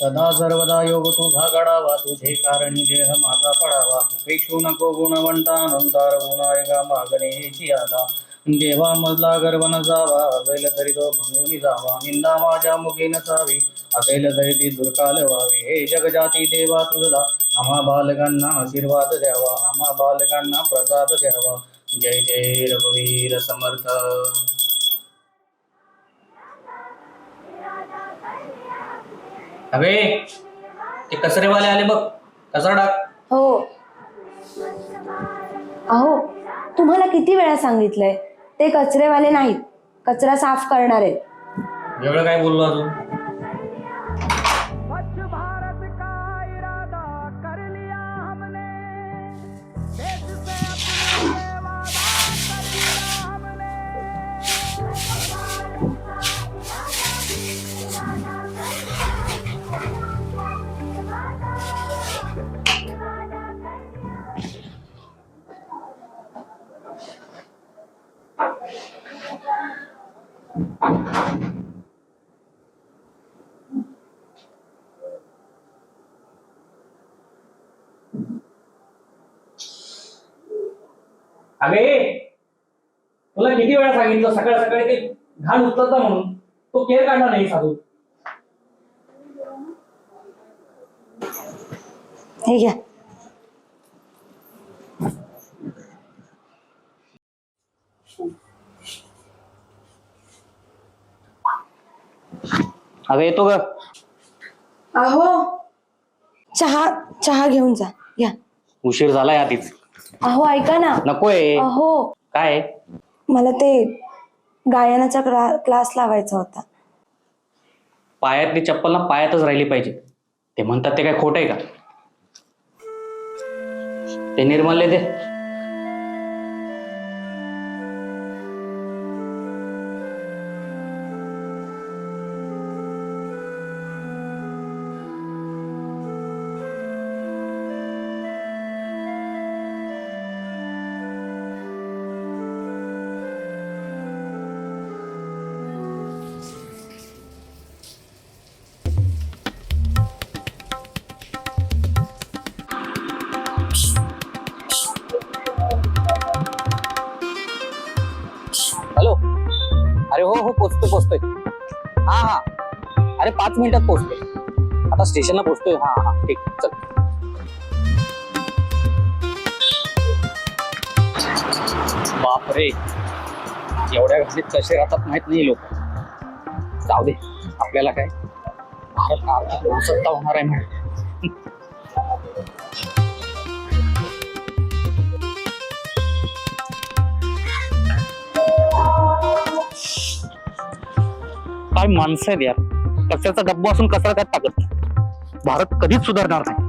सदा सर्वदा योग तुझा घडावा तुझे कारणी देह माझा पडावा. उपेक्षू नको गुणवंता अनंतार गुणायगा मागणे हेची आता देवा मजला गर्व न जावा असेल तरी तो भंगून जावा. निंदा माझ्या मुखी नसावी असेल तरी ती दुर्काल व्हावी. हे जगजाती देवा तुझला आम्हा बालकांना आशीर्वाद द्यावा. आम्हा बालकांना प्रसाद द्यावा. जय जय रघुवीर समर्थ. अबे ते कचरेवाले आले बघ. कचरा टाक. हो. अहो तुम्हाला किती वेळा सांगितलंय? ते कचरेवाले नाहीत. कचरा साफ करणार. आहेत एवढं काय बोललो अजून? अबे तुला किती वेळा सांगितलं सकाळ सकाळी ते घाण उचलता म्हणून? तो केअर काढला नाही साधू. हे घ्या. अगं येतो ग. अहो. चहा चहा घेऊन जा. घ्या उशीर झालाय आधीच. अहो ऐका ना. नकोय. अहो. काय? मला ते गायनाचा क्ला- क्लास लावायचा होता. पायातली चप्पल ना पायातच राहिली पाहिजे. ते म्हणतात ते काय खोट आहे का? ते निर्मल्य दे. हा हा. अरे पाच मिनिटात पोहोचतोय. आता स्टेशनला पोहोचतोय. हा हा. ठीक चल. बापरे. एवढ्या घातलीत कसे राहतात माहीत नाही लोक. जाऊ दे. आपल्याला काय? भारत आर्थिक सत्ता होणार आहे म्हणजे काय माणसं आहेत यार. कचऱ्याचा डब्बा असून कचरा त्यात टाकत भारत कधीच सुधारणार नाही.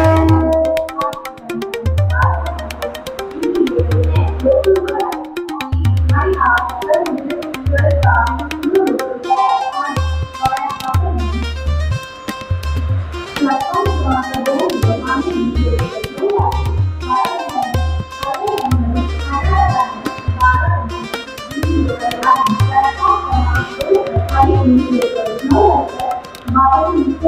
많이 움직이거든요. 많이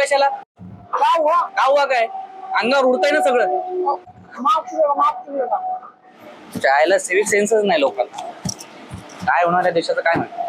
कशाला? का हुआ का काय अंगावर उडतंय ना सगळं. चायला सिव्हिक सेन्सच नाही लोकांना. काय होणार आहे देशाचं काय माहिती?